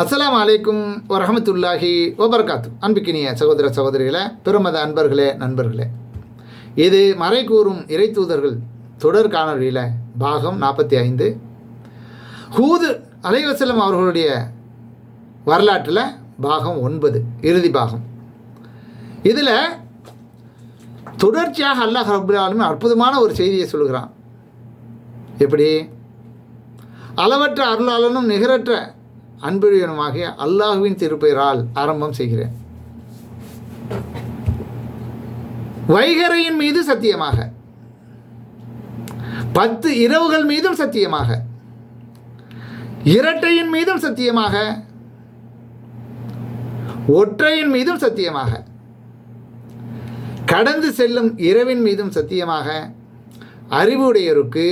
அஸ்லாம் அலைக்கும் வரஹமத்துல்லாஹி வபர்காத்து. அன்புக்கினிய சகோதர சகோதரிகளே பெருமத அன்பர்களே நண்பர்களே. இது மறை கூறும் இறைத்தூதர்கள் தொடர் காணொலியில் பாகம் நாற்பத்தி ஐந்து ஹூது அலைவசலம் அவர்களுடைய வரலாற்றில் பாகம் ஒன்பது இறுதி பாகம். இதில் தொடர்ச்சியாக அல்லாஹ் ரபுல் அற்புதமான ஒரு செய்தியை சொல்கிறான் எப்படி? அளவற்ற அருளாளனும் நிகரற்ற அன்புடையனுமாகிய அல்லாஹுவின் திருப்பெயரால் ஆரம்பம் செய்கிறேன். வைகரையின் மீது சத்தியமாக பத்து இரவுகள் மீதும் சத்தியமாக இரட்டையின் மீதும் சத்தியமாக ஒற்றையின் மீதும் சத்தியமாக கடந்து செல்லும் இரவின் மீதும் சத்தியமாக அறிவுடையருக்கு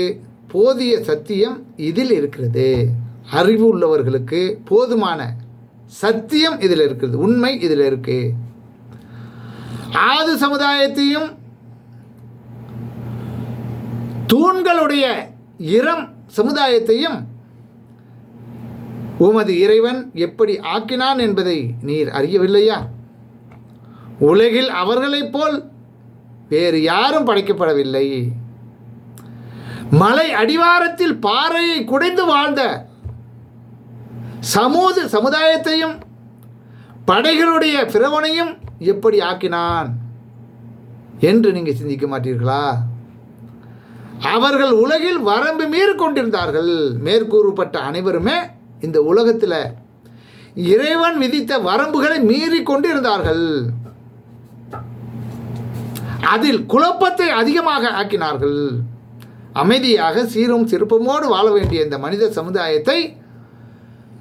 போதிய சத்தியம் இதில் இருக்கிறது. அறிவு உள்ளவர்களுக்கு போதுமான சத்தியம் இதில் இருக்கிறது உண்மை இதில் இருக்கு. ஆது சமுதாயத்தையும் தூண்களுடைய இரம் சமுதாயத்தையும் உமது இறைவன் எப்படி ஆக்கினான் என்பதை நீர் அறியவில்லையா? உலகில் அவர்களைப் போல் வேறு யாரும் படைக்கப்படவில்லை. மலை அடிவாரத்தில் பாறையை குடைந்து வாழ்ந்த சமூக சமுதாயத்தையும் படைகளுடைய பிறவனையும் எப்படி ஆக்கினான் என்று நீங்கள் சிந்திக்க மாட்டீர்களா? அவர்கள் உலகில் வரம்பு மீறி கொண்டிருந்தார்கள் மேற்கூறப்பட்ட அனைவருமே இந்த உலகத்தில் இறைவன் விதித்த வரம்புகளை மீறி கொண்டிருந்தார்கள். அதில் குழப்பத்தை அதிகமாக ஆக்கினார்கள். அமைதியாக சீரும் சிறப்புமோடு வாழ வேண்டிய இந்த மனித சமுதாயத்தை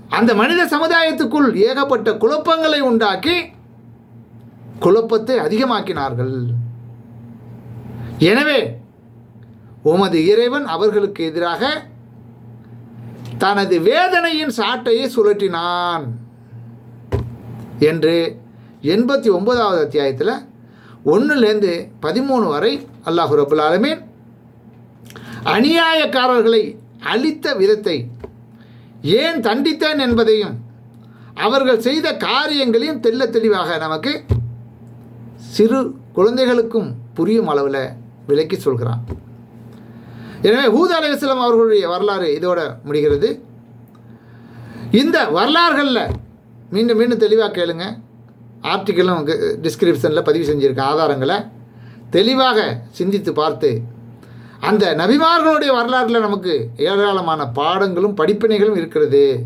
அந்த மனித சமுதாயத்துக்குள் ஏகப்பட்ட குழப்பங்களை உண்டாக்கி குழப்பத்தை அதிகமாக்கினார்கள். எனவே உமது இறைவன் அவர்களுக்கு எதிராக தனது வேதனையின் சாட்டையை சுழற்றினான் என்று எண்பத்தி ஒன்பதாவது அத்தியாயத்தில் ஒன்றுலேருந்து பதிமூணு வரை அல்லாஹு ரபுல் ஆலமீன் அநியாயக்காரர்களை அழித்த விதத்தை ஏன் தண்டித்தேன் என்பதையும் அவர்கள் செய்த காரியங்களையும் தெல்ல தெளிவாக நமக்கு சிறு குழந்தைகளுக்கும் புரியும் அளவில் விளக்கி சொல்கிறான். எனவே ஹூத் அலைவாஸ்லாம் அவர்களுடைய வரலாறு இதோட முடிகிறது. இந்த வரலாறுகளில் மீண்டும் மீண்டும் தெளிவாக கேளுங்க. ஆர்டிக்கலும் டிஸ்கிரிப்ஷனில் பதிவு செஞ்சுருக்க ஆதாரங்களை தெளிவாக சிந்தித்து பார்த்து அந்த நபிமார்களுடைய வரலாற்றில் நமக்கு ஏராளமான பாடங்களும் படிப்பினைகளும் இருக்கிறது.